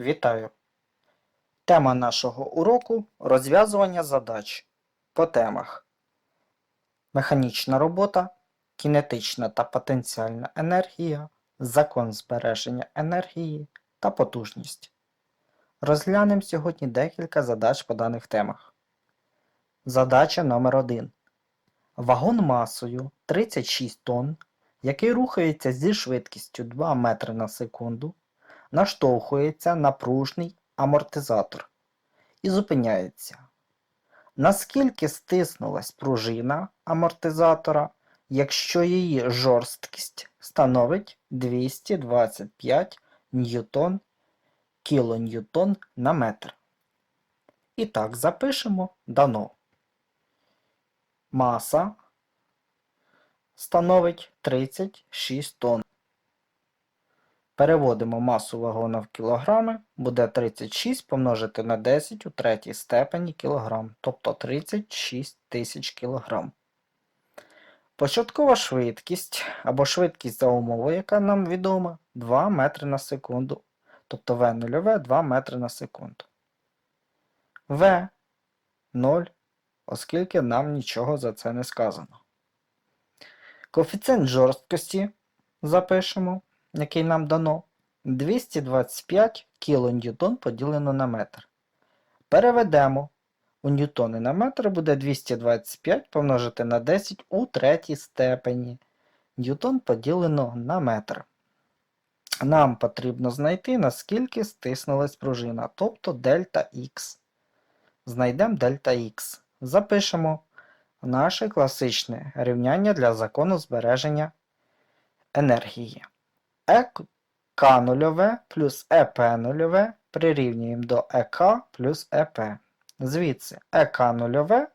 Вітаю! Тема нашого уроку розв'язування задач по темах Механічна робота, кінетична та потенціальна енергія, закон збереження енергії та потужність. Розглянемо сьогодні декілька задач по даних темах. Задача номер 1 Вагон масою 36 тонн, який рухається зі швидкістю 2 метри на секунду, наштовхується на пружний амортизатор і зупиняється. Наскільки стиснулась пружина амортизатора, якщо її жорсткість становить 225 ньютон кілоньютон на метр. І так, запишемо дано. Маса становить 36 тонн. Переводимо масу вагона в кілограми, буде 36 помножити на 10 у третій степені кілограм, тобто 36 тисяч кілограм. Початкова швидкість або швидкість за умовою, яка нам відома, 2 метри на секунду, тобто В нульове 2 метри на секунду. В 0, оскільки нам нічого за це не сказано. Коефіцієнт жорсткості запишемо який нам дано, 225 кН поділено на метр. Переведемо у ньютони на метр буде 225 помножити на 10 у третій степені. Ньютон поділено на метр. Нам потрібно знайти, наскільки стиснулась пружина, тобто дельта Х. Знайдемо дельта Х. Запишемо наше класичне рівняння для закону збереження енергії. ЕК нульове плюс ЕП нульове прирівнюємо до ЕК плюс ЕП. Звідси ЕК нульове,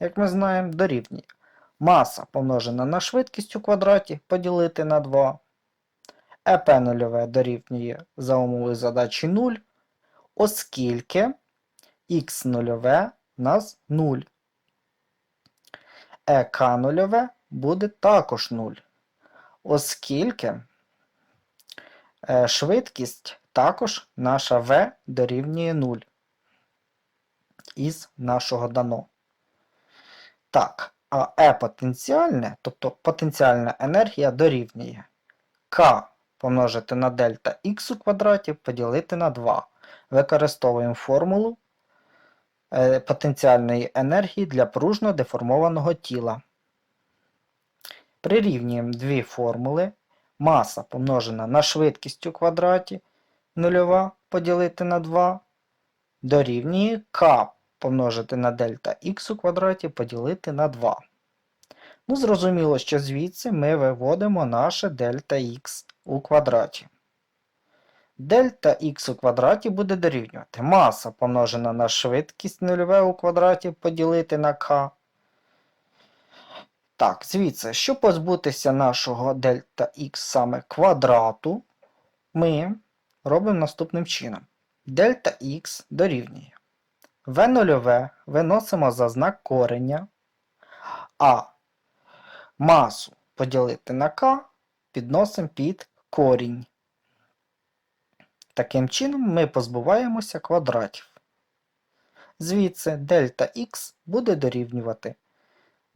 як ми знаємо, дорівнює маса помножена на швидкість у квадраті поділити на 2. ЕП нульове дорівнює за умови задачі 0, оскільки х нульове у нас 0. ЕК нульове буде також 0, оскільки Швидкість також наша V дорівнює 0 із нашого дано. Так, а E потенціальне, тобто потенціальна енергія дорівнює К помножити на дельта Х у квадраті поділити на 2. Використовуємо формулу е, потенціальної енергії для пружно деформованого тіла. Прирівнюємо дві формули маса помножена на швидкість у квадраті нульова поділити на 2 дорівнює k помножити на дельта х у квадраті поділити на 2. Ну, зрозуміло, що звідси ми виводимо наше дельта х у квадраті. Дельта х у квадраті буде дорівнювати маса помножена на швидкість нульове у квадраті поділити на k так, звідси, щоб позбутися нашого дельта х саме квадрату, ми робимо наступним чином. Дельта х дорівнює. В нульове виносимо за знак кореня, а масу поділити на k підносимо під корінь. Таким чином ми позбуваємося квадратів. Звідси дельта х буде дорівнювати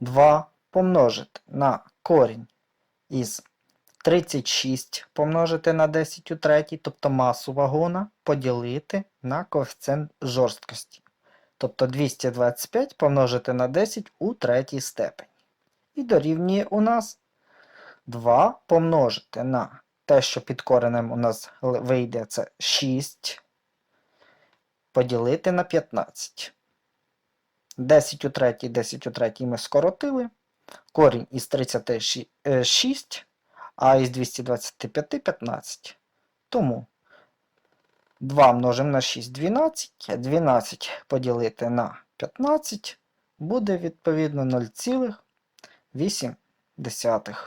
2 помножити на корінь із 36 помножити на 10 у третій, тобто масу вагона, поділити на коефіцієнт жорсткості. Тобто 225 помножити на 10 у третій степені. І дорівнює у нас 2 помножити на те, що під коренем у нас вийде, це 6, поділити на 15. 10 у третій, 10 у третій ми скоротили корінь із 36, а із 225 15. Тому 2 множимо на 6 12, 12 поділити на 15 буде відповідно 0,8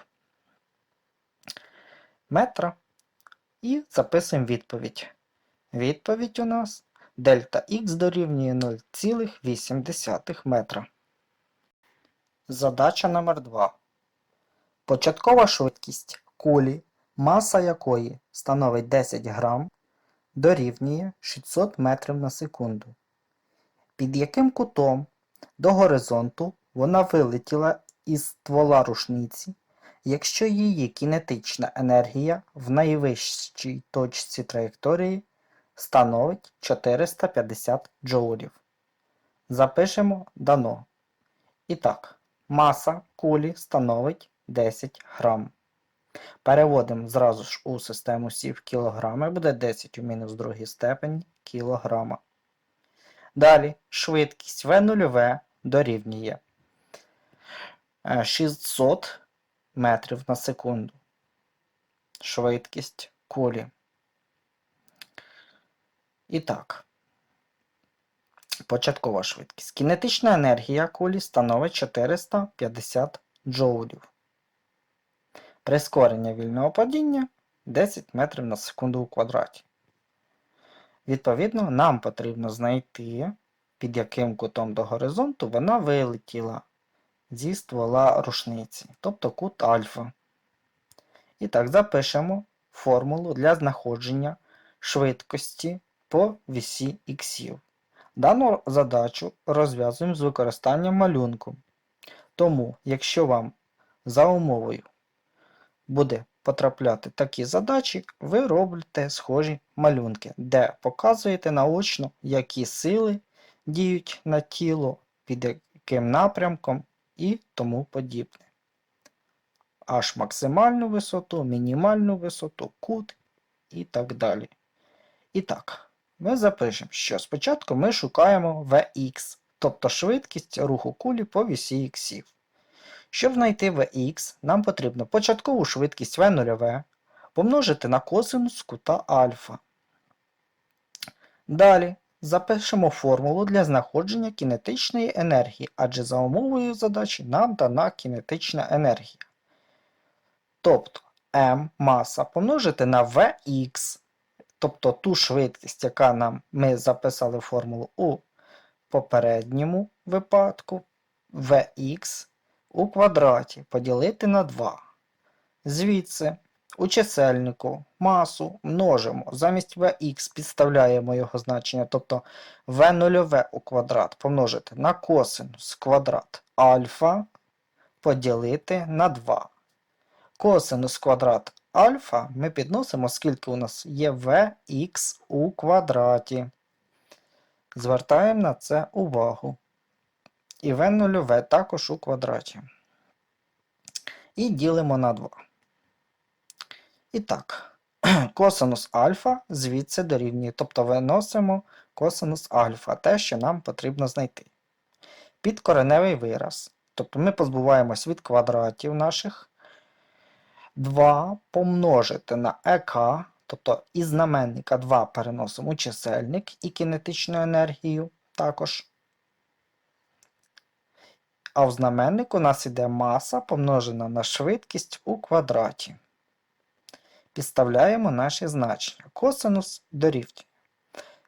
метра. І записуємо відповідь. Відповідь у нас дельта х дорівнює 0,8 метра. Задача номер 2 Початкова швидкість кулі, маса якої становить 10 грам, дорівнює 600 метрів на секунду. Під яким кутом до горизонту вона вилетіла із ствола рушниці, якщо її кінетична енергія в найвищій точці траєкторії становить 450 джоулів. Запишемо дано. І так, маса кулі становить 10 грам. Переводимо зразу ж у систему сів кілограми, буде 10 у мінус другій степені кілограма. Далі швидкість V0 дорівнює е, 600 метрів на секунду. Швидкість кулі. І так. Початкова швидкість. Кінетична енергія кулі становить 450 джоулів. Прискорення вільного падіння 10 метрів на секунду у квадраті. Відповідно, нам потрібно знайти, під яким кутом до горизонту вона вилетіла зі ствола рушниці, тобто кут альфа. І так, запишемо формулу для знаходження швидкості по вісі іксів. Дану задачу розв'язуємо з використанням малюнку. Тому, якщо вам за умовою буде потрапляти такі задачі, ви робите схожі малюнки, де показуєте наочно, які сили діють на тіло, під яким напрямком і тому подібне. Аж максимальну висоту, мінімальну висоту, кут і так далі. І так, ми запишемо, що спочатку ми шукаємо Vx, тобто швидкість руху кулі по вісі іксів. Щоб знайти Vx, нам потрібно початкову швидкість V0 помножити на косинус кута альфа. Далі запишемо формулу для знаходження кінетичної енергії, адже за умовою задачі нам дана кінетична енергія. Тобто m маса помножити на Vx, тобто ту швидкість, яка нам ми записали формулу у попередньому випадку, Vx у квадраті поділити на 2. Звідси у чисельнику масу множимо. Замість Vx підставляємо його значення, тобто V0 у квадрат помножити на косинус квадрат альфа поділити на 2. Косинус квадрат альфа ми підносимо, скільки у нас є Vx у квадраті. Звертаємо на це увагу і v0 також у квадраті. І ділимо на 2. І так, косинус альфа звідси дорівнює, тобто виносимо косинус альфа, те, що нам потрібно знайти. Підкореневий вираз. Тобто ми позбуваємось від квадратів наших. 2 помножити на ЕК, тобто із знаменника 2 переносимо чисельник і кінетичну енергію також. А в знаменнику у нас іде маса помножена на швидкість у квадраті. Підставляємо наші значення. Косинус дорівнює.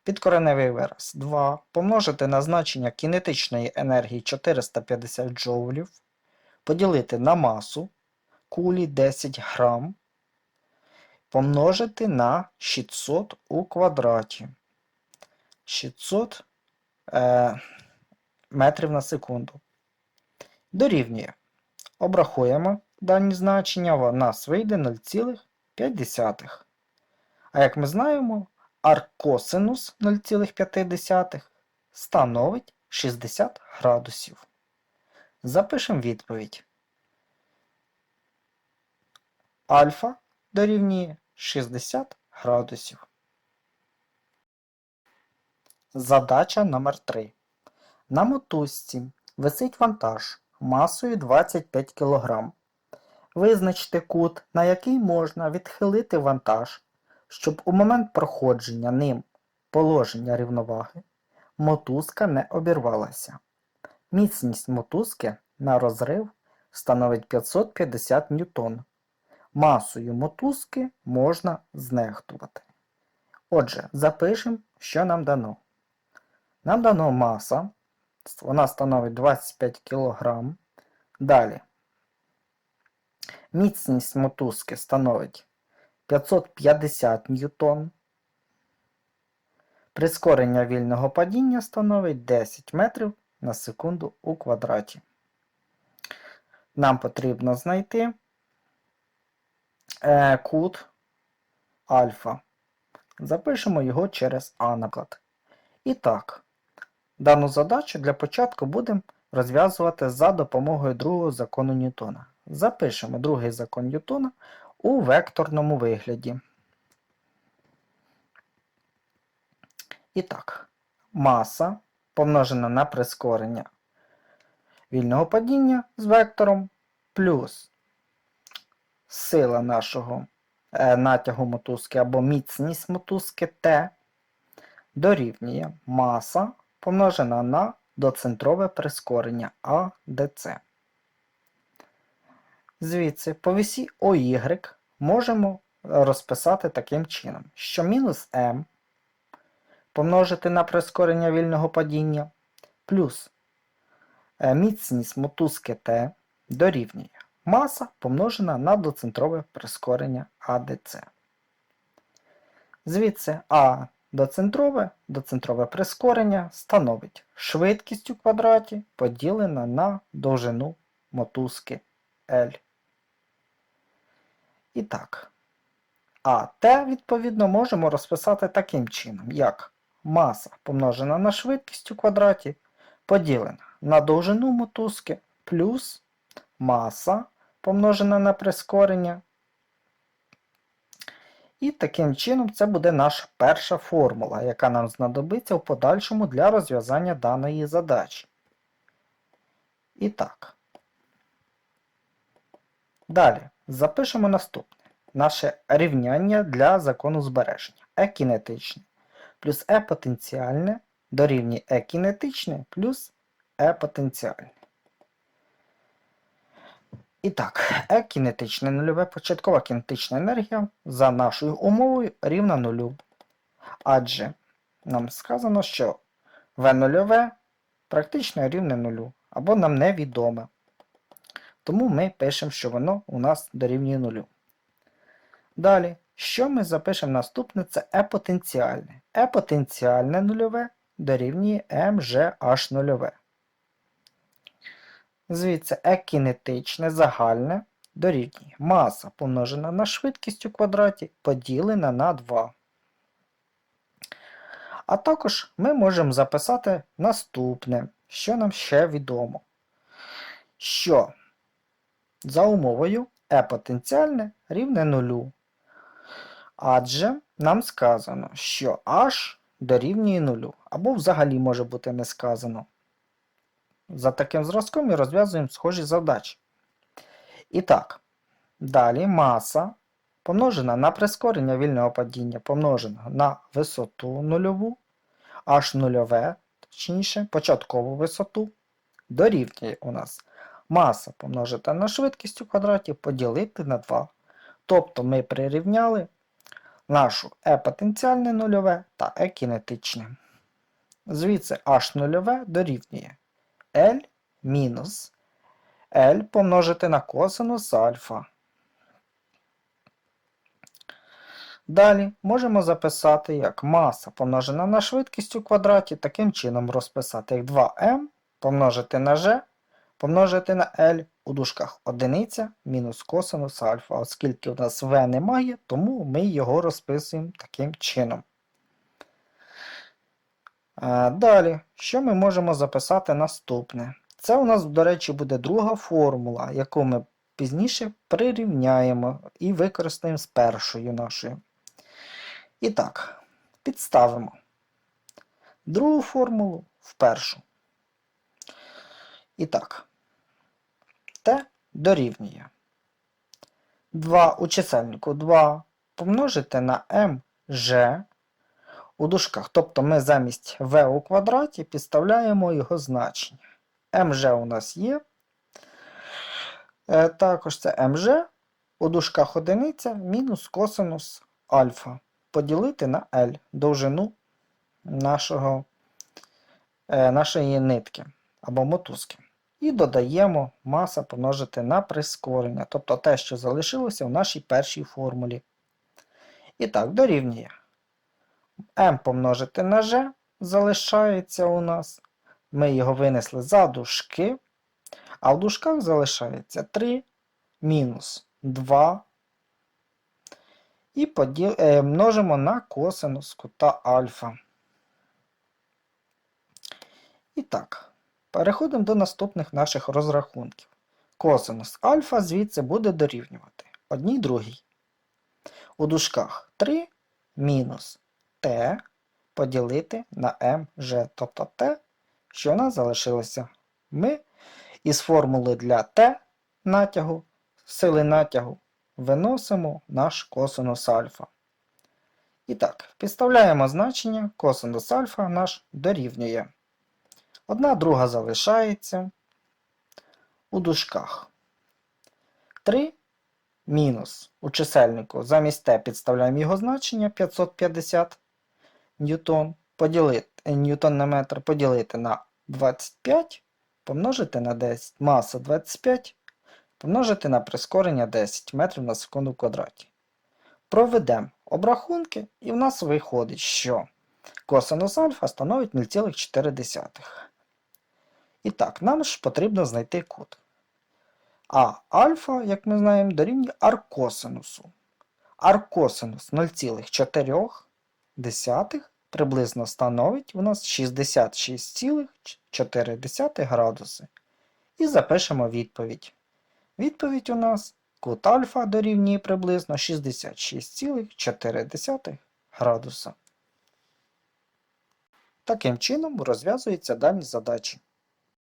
Підкореневий вираз 2 помножити на значення кінетичної енергії 450 джоулів, поділити на масу кулі 10 грам, помножити на 600 у квадраті. 600 е, метрів на секунду дорівнює. Обрахуємо дані значення, в нас вийде 0,5. А як ми знаємо, аркосинус 0,5 становить 60 градусів. Запишемо відповідь. Альфа дорівнює 60 градусів. Задача номер 3 На мотузці висить вантаж масою 25 кг. Визначте кут, на який можна відхилити вантаж, щоб у момент проходження ним положення рівноваги мотузка не обірвалася. Міцність мотузки на розрив становить 550 ньютон. Масою мотузки можна знехтувати. Отже, запишемо, що нам дано. Нам дано маса вона становить 25 кг. Далі. Міцність мотузки становить 550 ньютон. Прискорення вільного падіння становить 10 метрів на секунду у квадраті. Нам потрібно знайти е, кут альфа. Запишемо його через А наклад. І так, дану задачу для початку будемо розв'язувати за допомогою другого закону Ньютона. Запишемо другий закон Ньютона у векторному вигляді. І так, маса помножена на прискорення вільного падіння з вектором плюс сила нашого е, натягу мотузки або міцність мотузки Т дорівнює маса помножена на доцентрове прискорення АДЦ. Звідси по вісі ОY можемо розписати таким чином, що мінус m помножити на прискорення вільного падіння плюс е, міцність мотузки Т дорівнює маса помножена на доцентрове прискорення АДЦ. Звідси А доцентрове, доцентрове прискорення становить швидкість у квадраті поділена на довжину мотузки L. І так, а Т, відповідно, можемо розписати таким чином, як маса помножена на швидкість у квадраті поділена на довжину мотузки плюс маса помножена на прискорення. І таким чином це буде наша перша формула, яка нам знадобиться в подальшому для розв'язання даної задачі. І так. Далі запишемо наступне. Наше рівняння для закону збереження. Е кінетичне плюс Е потенціальне дорівнює Е кінетичне плюс Е потенціальне. І так, Е кінетичне нульове початкова кінетична енергія за нашою умовою рівна нулю. Адже нам сказано, що В нульове практично рівне нулю, або нам невідоме. Тому ми пишемо, що воно у нас дорівнює нулю. Далі, що ми запишемо наступне, це Е потенціальне. Е потенціальне нульове дорівнює МЖH нульове. Звідси Е кінетичне загальне дорівнює маса помножена на швидкість у квадраті поділена на 2. А також ми можемо записати наступне, що нам ще відомо. Що за умовою Е потенціальне рівне нулю. Адже нам сказано, що H дорівнює нулю, або взагалі може бути не сказано. За таким зразком ми розв'язуємо схожі задачі. І так, далі маса помножена на прискорення вільного падіння, помножена на висоту нульову, h нульове, точніше, початкову висоту, дорівнює у нас маса помножити на швидкість у квадраті поділити на 2. Тобто ми прирівняли нашу е потенціальне нульове та е кінетичне. Звідси h нульове дорівнює L мінус L помножити на косинус альфа. Далі можемо записати як маса помножена на швидкість у квадраті, таким чином розписати як 2m помножити на g помножити на L у дужках одиниця мінус косинус альфа. Оскільки у нас v немає, тому ми його розписуємо таким чином. Далі, що ми можемо записати наступне? Це у нас, до речі, буде друга формула, яку ми пізніше прирівняємо і використаємо з першою нашою. І так, підставимо другу формулу в першу. І так, Т дорівнює 2 у чисельнику 2 помножити на МЖ у дужках. Тобто ми замість В у квадраті підставляємо його значення. МЖ у нас є. Е, також це МЖ у дужках одиниця мінус косинус альфа. Поділити на L довжину нашого, е, нашої нитки або мотузки. І додаємо маса помножити на прискорення, тобто те, що залишилося в нашій першій формулі. І так, дорівнює m помножити на g залишається у нас. Ми його винесли за дужки, а в дужках залишається 3 мінус 2 і поділ... е, множимо на косинус кута альфа. І так, переходимо до наступних наших розрахунків. Косинус альфа звідси буде дорівнювати одній другій. У дужках 3 мінус t поділити на mg, тобто t, що у нас залишилося. Ми із формули для t натягу, сили натягу, виносимо наш косинус альфа. І так, підставляємо значення, косинус альфа наш дорівнює. Одна друга залишається у дужках. 3 мінус у чисельнику замість t підставляємо його значення 550 ньютон, поділити, е, ньютон на метр поділити на 25, помножити на 10, маса 25, помножити на прискорення 10 метрів на секунду в квадраті. Проведемо обрахунки, і в нас виходить, що косинус альфа становить 0,4. І так, нам ж потрібно знайти кут. А альфа, як ми знаємо, дорівнює аркосинусу. Аркосинус 0,4 приблизно становить у нас 66,4 градуси. І запишемо відповідь. Відповідь у нас кут альфа дорівнює приблизно 66,4 градуса. Таким чином розв'язуються дані задачі.